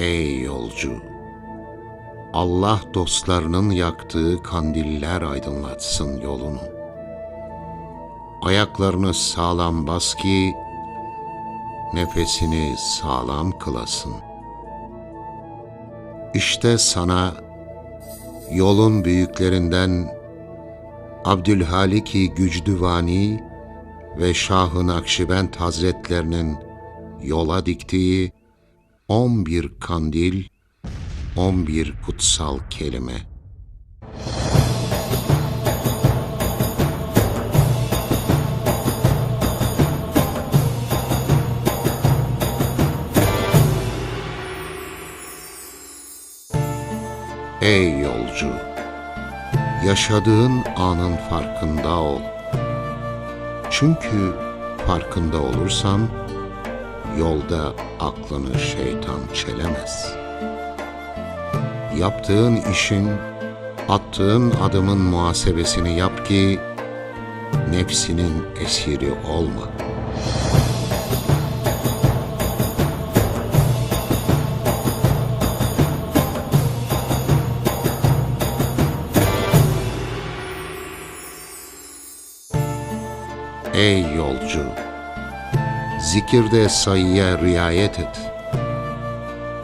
Ey yolcu! Allah dostlarının yaktığı kandiller aydınlatsın yolunu. Ayaklarını sağlam bas ki nefesini sağlam kılasın. İşte sana yolun büyüklerinden Abdülhalik-i Gücdüvani ve Şah-ı Nakşibend Hazretlerinin yola diktiği 11 kandil, 11 kutsal kelime. Ey yolcu! Yaşadığın anın farkında ol. Çünkü farkında olursan, yolda aklını şeytan çelemez. Yaptığın işin, attığın adımın muhasebesini yap ki, nefsinin esiri olma. Ey yolcu! Zikirde sayıya riayet et.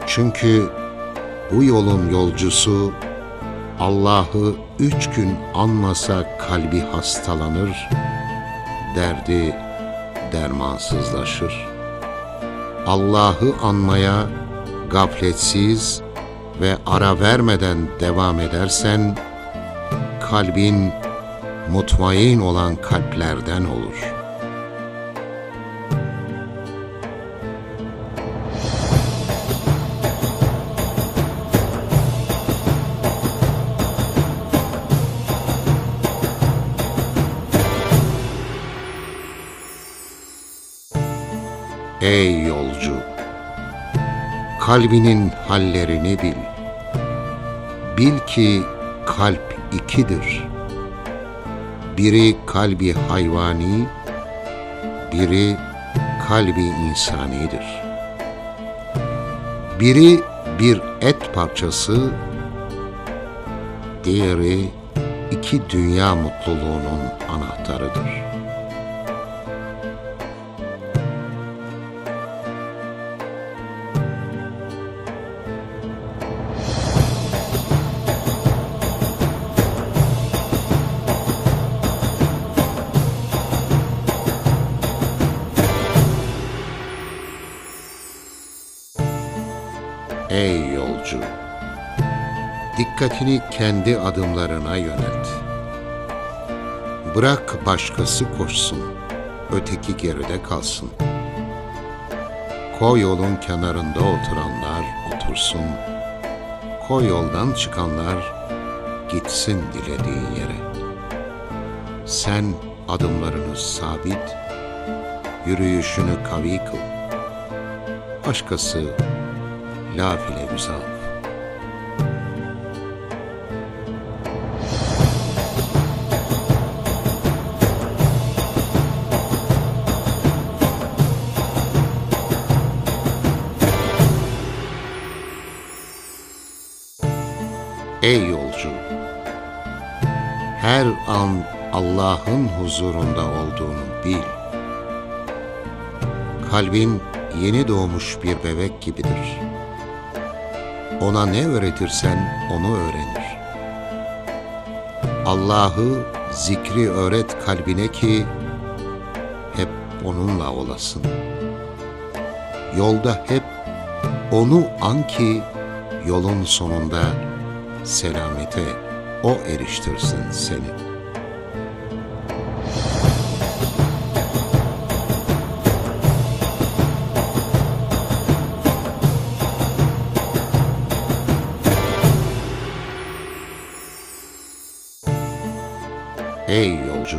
Çünkü bu yolun yolcusu Allah'ı üç gün anmasa kalbi hastalanır, derdi dermansızlaşır. Allah'ı anmaya gafletsiz ve ara vermeden devam edersen, kalbin mutmain olan kalplerden olur. Ey yolcu! Kalbinin hallerini bil. Bil ki kalp ikidir. Biri kalbi hayvani, biri kalbi insanidir. Biri bir et parçası, diğeri iki dünya mutluluğunun anahtarıdır. Ey yolcu! Dikkatini kendi adımlarına yönelt. Bırak başkası koşsun, öteki geride kalsın. Koy yolun kenarında oturanlar otursun. Koy yoldan çıkanlar gitsin dilediği yere. Sen adımlarını sabit, yürüyüşünü kavi kıl. Başkası laf ile güzel. Ey yolcu! Her an Allah'ın huzurunda olduğunu bil. Kalbin yeni doğmuş bir bebek gibidir. Ona ne öğretirsen onu öğrenir. Allah'ı zikri öğret kalbine ki hep onunla olasın. Yolda hep onu an ki yolun sonunda selamete o eriştirsin seni. Ey yolcu!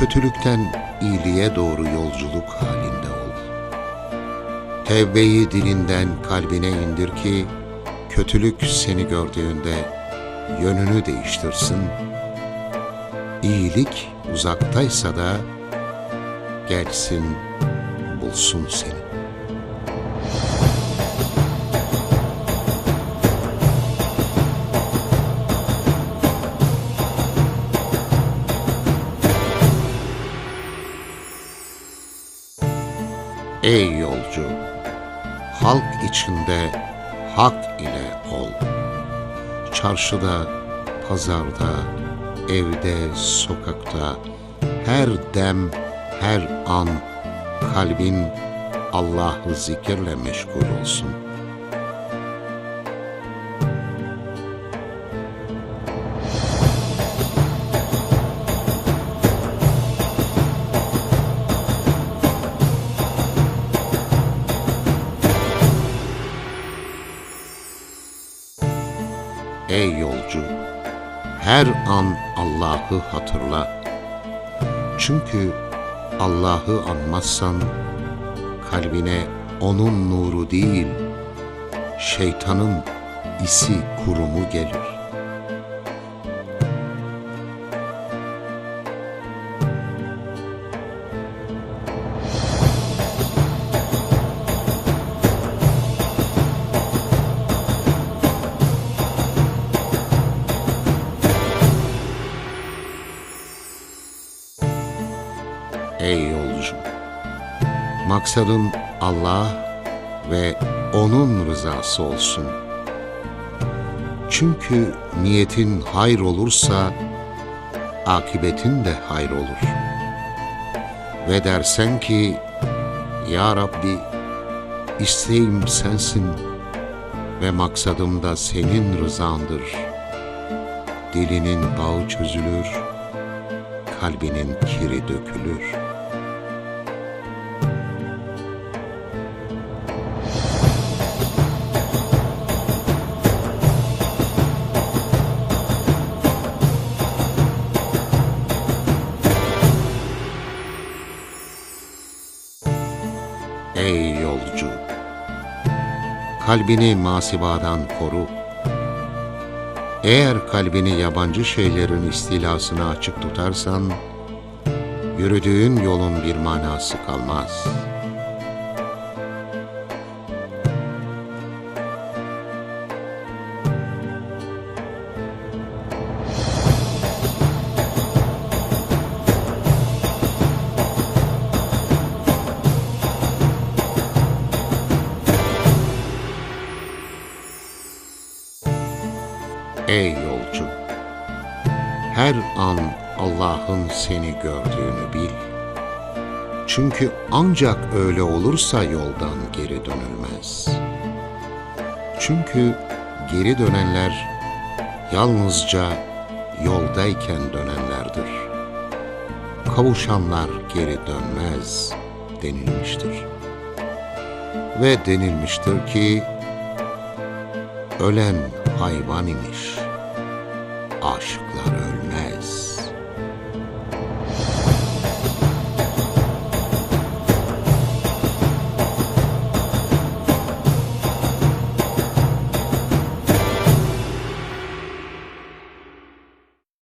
Kötülükten iyiliğe doğru yolculuk halinde ol. Tevbeyi dilinden kalbine indir ki, kötülük seni gördüğünde yönünü değiştirsin. İyilik uzaktaysa da gelsin bulsun seni. Ey yolcu, halk içinde hak ile ol. Çarşıda, pazarda, evde, sokakta, her dem, her an kalbin Allah'ı zikirle meşgul olsun.'' Ey yolcu, her an Allah'ı hatırla. Çünkü Allah'ı anmazsan kalbine onun nuru değil, şeytanın isi kurumu gelir. Maksadın Allah ve O'nun rızası olsun. Çünkü niyetin hayır olursa, akibetin de hayır olur. Ve dersen ki, Ya Rabbi, isteğim sensin ve maksadım da senin rızandır. Dilinin bağı çözülür, kalbinin kiri dökülür. Kalbini masivadan koru. Eğer kalbini yabancı şeylerin istilasına açık tutarsan, yürüdüğün yolun bir manası kalmaz. Ey yolcu! Her an Allah'ın seni gördüğünü bil. Çünkü ancak öyle olursa yoldan geri dönülmez. Çünkü geri dönenler yalnızca yoldayken dönenlerdir. Kavuşanlar geri dönmez denilmiştir. Ve denilmiştir ki ölen hayvan imiş. Aşıklar ölmez.